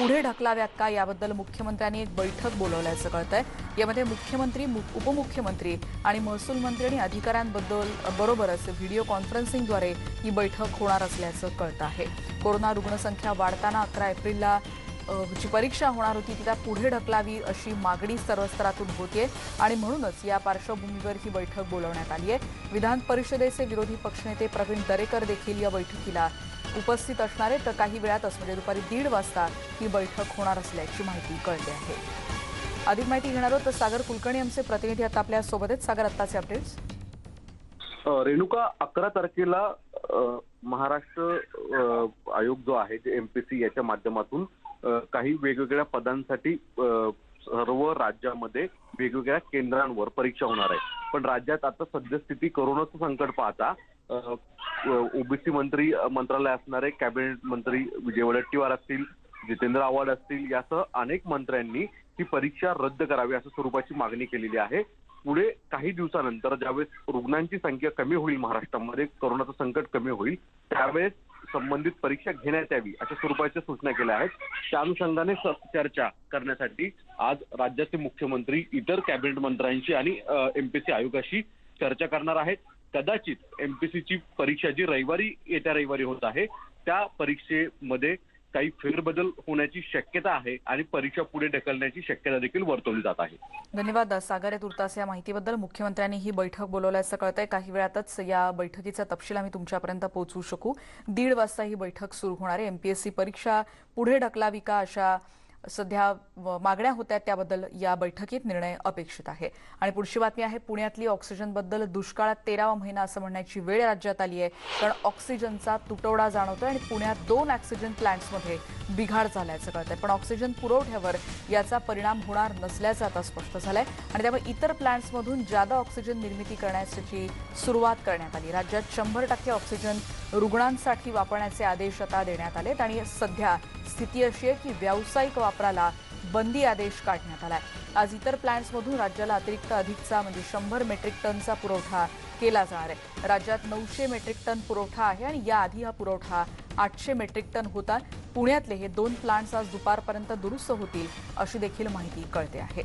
पुढे ढकलाव्यात का याबद्दल मुख्यमंत्र्यांनी एक बैठक बोलवल्याचं कळत आहे यामध्ये मुख्यमंत्री मु- उपमुख्यमंत्री आणि महसूल मंत्री आणि अधिकाऱ्यांबद्दल बरोबरच व्हिडिओ कॉन्फरन्सिंगद्वारे ही बैठक होणार असल्याचं कळतं आहे कोरोना रुग्णसंख्या वाढताना अकरा एप्रिलला जी परीक्षा होणार होती ती त्या पुढे ढकलावी अशी मागणी सर्व स्तरातून होतीये आणि म्हणूनच या पार्श्वभूमीवर ही बैठक बोलवण्यात आली आहे विधान परिषदेचे विरोधी पक्षनेते प्रवीण दरेकर देखील या बैठकीला उपस्थित असणार आहेत तर काही वेळातच म्हणजे दुपारी दीड वाजता ही बैठक होणार असल्याची माहिती कळते आहे. अधिक माहिती घेणार आहोत तर सागर कुलकर्णी आमचे प्रतिनिधी आता आपल्यासोबत आहेत सागर आत्ताचे अपडेट्स रेणुका अकरा तारखेला महाराष्ट्र आयोग जो आहे जे एमपीसी याच्या माध्यमातून काही वेगवेगळ्या पदांसाठी सर्व राज्यामध्ये वेगवेगळ्या केंद्रांवर परीक्षा होणार आहे. पण राज्यात आता सद्यस्थिती करोनाचं संकट पाहता ओबीसी मंत्री मंत्रालय असणारे कॅबिनेट मंत्री विजय वडट्टीवार असतील जितेंद्र आव्हाड असतील यासह अनेक मंत्र्यांनी ही परीक्षा रद्द करावी अशा स्वरूपाची मागणी केलेली आहे. पुढे काही दिवसानंतर ज्यावेळेस रुग्णांची संख्या कमी होईल महाराष्ट्रामध्ये कोरोनाचं संकट कमी होईल त्यावेळेस संबंधित परीक्षा घेण्यात यावी अशा स्वरूपाच्या सूचना केल्या आहेत. त्या अनुषंगाने चर्चा करण्यासाठी आज राज्याचे मुख्यमंत्री इतर कॅबिनेट मंत्र्यांशी आणि एमपीसी आयोगाशी चर्चा करणार आहेत. कदाचित एमपीसीची परीक्षा जी रविवारी येत्या रविवारी होत आहे त्या परीक्षेमध्ये काही फेरबदल होण्याची शक्यता आहे आणि परीक्षा पुढे ढकलण्याची शक्यता देखील वर्तवली जात आहे. धन्यवाद सागर तुर्तास या माहितीबद्दल. मुख्यमंत्र्यांनी ही बैठक बोलवल्याचं कळतंय. काही वेळातच या बैठकीचा तपशील आम्ही तुमच्यापर्यंत पोहोचवू शकू. दीड वाजता ही बैठक सुरू होणार आहे. एमपीएससी परीक्षा पुढे ढकलावी का अशा सध्या व- मागण्या होत्या त्याबद्दल या बैठकीत निर्णय अपेक्षित आहे. आणि पुढची बातमी आहे पुण्यातली ऑक्सिजनबद्दल दुष्काळात तेरावा महिना असं म्हणण्याची वेळ राज्यात आली आहे. कारण ऑक्सिजनचा तुटवडा जाणवतोय आणि पुण्यात दोन ऑक्सिजन प्लांट्समध्ये बिघाड झाल्याचं कळतंय. पण ऑक्सिजन पुरवठ्यावर याचा परिणाम होणार नसल्याचं आता स्पष्ट झालंय. आणि त्यामुळे इतर प्लांट्समधून जादा ऑक्सिजन निर्मिती करण्याची सुरुवात करण्यात आली. राज्यात शंभर टक्के ऑक्सिजन रुग्णांसाठी वापरण्याचे आदेश आता देण्यात आलेत आणि सध्या स्थिती अशी आहे की व्यावसायिक वापराला बंदी आदेश काढण्यात आलाय. आज इतर प्लांट्समधून राज्याला अतिरिक्त अधिकचा म्हणजे शंभर मेट्रिक टनचा पुरवठा केला जाणार आहे. राज्यात नऊशे मेट्रिक टन पुरवठा आहे आणि याआधी हा पुरवठा आठशे मेट्रिक टन होता. पुण्यातले हे दोन प्लांट्स आज दुपारपर्यंत दुरुस्त होतील अशी देखील माहिती कळते आहे.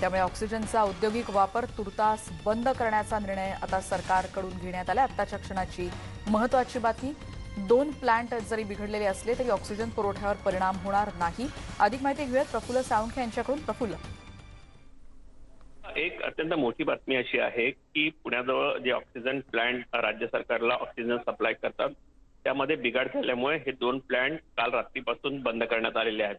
त्यामुळे ऑक्सिजनचा औद्योगिक वापर तुर्तास बंद करण्याचा निर्णय आता सरकारकडून घेण्यात आला आत्ताच्या क्षणाची महत्वाची बातमी दोन प्लांट जरी बिघडलेले असले तरी ऑक्सिजन पुरवठ्यावर परिणाम होणार नाही. अधिक माहिती घेऊयात प्रफुल्ल साळुंखे यांच्याकडून. प्रफुल्ल. एक अत्यंत मोठी बातमी अशी आहे की पुण्याजवळ जे ऑक्सिजन प्लांट राज्य सरकारला ऑक्सिजन सप्लाय करतात त्यामध्ये बिघाड झाल्यामुळे हे दोन प्लांट काल रात्रीपासून बंद करण्यात आलेले आहेत.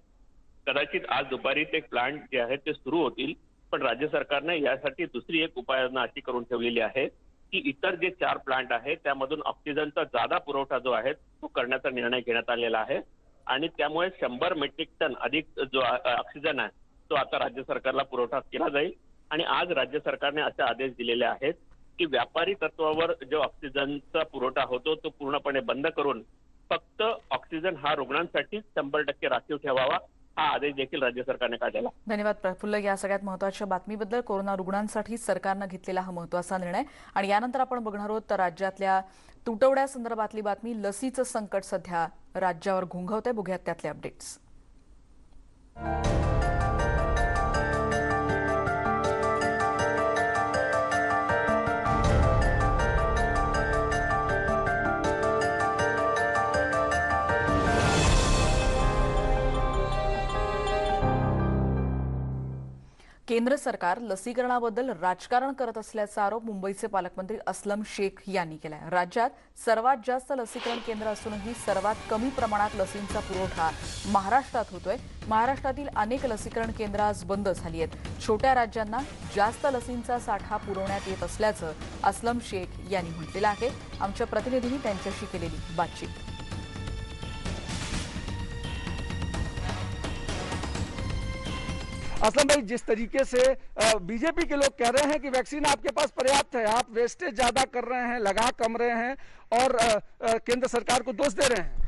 कदाचित आज दुपारी ते प्लांट जे आहेत ते सुरू होतील पण राज्य सरकारने यासाठी दुसरी एक उपाययोजना अशी करून ठेवलेली आहे की इतर जे चार प्लांट आहेत त्यामधून ऑक्सिजनचा जादा पुरवठा जो आहे तो करण्याचा निर्णय घेण्यात आलेला आहे. आणि त्यामुळे शंभर मेट्रिक टन अधिक जो ऑक्सिजन आहे तो आता राज्य सरकारला पुरवठा केला जाईल. आणि आज राज्य सरकारने असे आदेश दिलेले आहेत की व्यापारी तत्वावर जो ऑक्सिजनचा पुरवठा होतो तो पूर्णपणे बंद करून फक्त ऑक्सिजन हा रुग्णांसाठी शंभर टक्के राखीव ठेवावा. हा आदेश देखील राज्य सरकारने काढलेला धन्यवाद प्रफुल्ल. या सगळ्यात महत्त्वाच्या बातमीबद्दल कोरोना रुग्णांसाठी सरकारनं घेतलेला हा महत्त्वाचा निर्णय. आणि यानंतर आपण बघणार आहोत तर राज्यातल्या तुटवड्यासंदर्भातली बातमी लसीचं संकट सध्या राज्यावर घुंगवतंय बघूयात त्यातले अपडेट्स केंद्र सरकार लसीकरणाबद्दल राजकारण करत असल्याचा आरोप मुंबईचे पालकमंत्री अस्लम शेख यांनी केलाय. राज्यात सर्वात जास्त लसीकरण केंद्र असूनही सर्वात कमी प्रमाणात लसींचा पुरवठा महाराष्ट्रात होतोय. महाराष्ट्रातील अनेक लसीकरण केंद्र आज बंद झाली आहेत. छोट्या राज्यांना जास्त लसींचा साठा पुरवण्यात येत असल्याचं अस्लम शेख यांनी म्हटलेलं आहे. आमच्या प्रतिनिधींनी त्यांच्याशी केलेली बातचीत. असलम भाई, जिस तरीके से बीजेपी के लोग कह रहे हैं कि वैक्सीन आपके पास पर्याप्त है, आप वेस्टेज ज़्यादा कर रहे हैं, लगा कम रहे हैं, और केंद्र सरकार को दोष दे रहे हैं।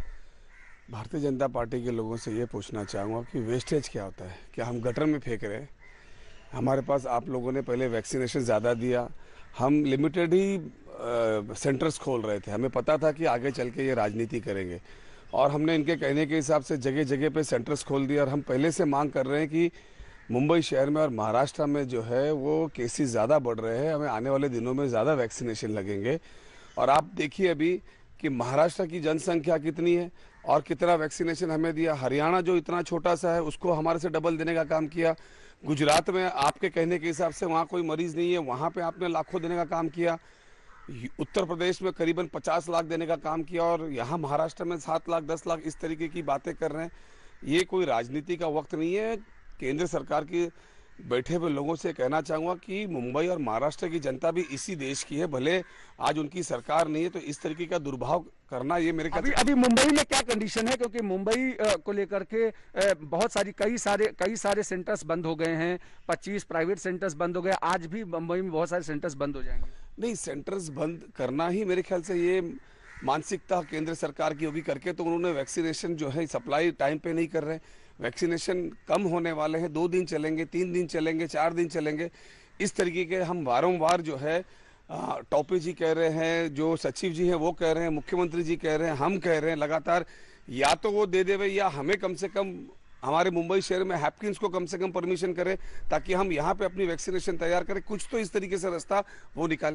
भारतीय जनता पार्टी के लोगों से ये पूछना चाहूँगा कि वेस्टेज क्या होता है? क्या हम गटर में फेंक रहे हैं? हमारे पास आप लोगों ने पहले वैक्सीनेशन ज़्यादा दिया। हम लिमिटेड ही सेंटर्स खोल रहे थे। हमें पता था कि आगे चल के ये राजनीति करेंगे। और हमने इनके कहने के हिसाब से जगह जगह पे सेंटर्स खोल दिए, और हम पहले से मांग कर रहे हैं कि मुंबई शहर में और महाराष्ट्र में जो है वो केसेस ज़्यादा बढ़ रहे हैं। हमें आने वाले दिनों में ज़्यादा वैक्सीनेशन लगेंगे। और आप देखिए अभी कि महाराष्ट्र की जनसंख्या कितनी है और कितना वैक्सीनेशन हमें दिया। हरियाणा जो इतना छोटा सा है, उसको हमारे से डबल देने का काम किया। गुजरात में आपके कहने के हिसाब से वहाँ कोई मरीज़ नहीं है, वहाँ पे आपने लाखों देने का काम किया। उत्तर प्रदेश में करीबन 50 लाख देने का काम किया और यहाँ महाराष्ट्र में सात लाख, दस लाख इस तरीके की बातें कर रहे हैं। ये कोई राजनीति का वक्त नहीं है। केंद्र सरकार की बैठे हुए लोगों से कहना चाहूँगा कि मुंबई और महाराष्ट्र की जनता भी इसी देश की है भले आज उनकी सरकार नहीं है तो इस तरीके का दुर्भाव करना ये मेरे अभी अभी मुंबई में क्या कंडीशन है? क्योंकि मुंबई को लेकर के बहुत सारी कई सारे कई सारे सेंटर्स बंद हो गए हैं। 25 प्राइवेट सेंटर्स बंद हो गए। आज भी मुंबई में बहुत सारे सेंटर्स बंद हो जाएँगे। नहीं सेंटर्स बंद करना ही मेरे ख्याल से ये मानसिकता केंद्र सरकार की होगी करके तो उन्होंने वैक्सीनेशन जो है सप्लाई टाइम पे नहीं कर रहे। वैक्सीनेशन कम होने वाले हैं, दो दिन चलेंगे, तीन दिन चलेंगे, चार दिन चलेंगे। इस तरीके के हम वारंवार जो है टॉपी जी कह रहे हैं, जो सचिव जी हैं वो कह रहे हैं, मुख्यमंत्री जी कह रहे हैं, हम कह रहे हैं, लगातार या तो वो दे देवे या हमें कम से कम हमारे मुंबई शहर में हैपकिंस को कम से कम परमिशन करें, ताकि हम यहाँ पे अपनी वैक्सीनेशन तैयार करें। कुछ तो इस तरीके से रास्ता वो निकालें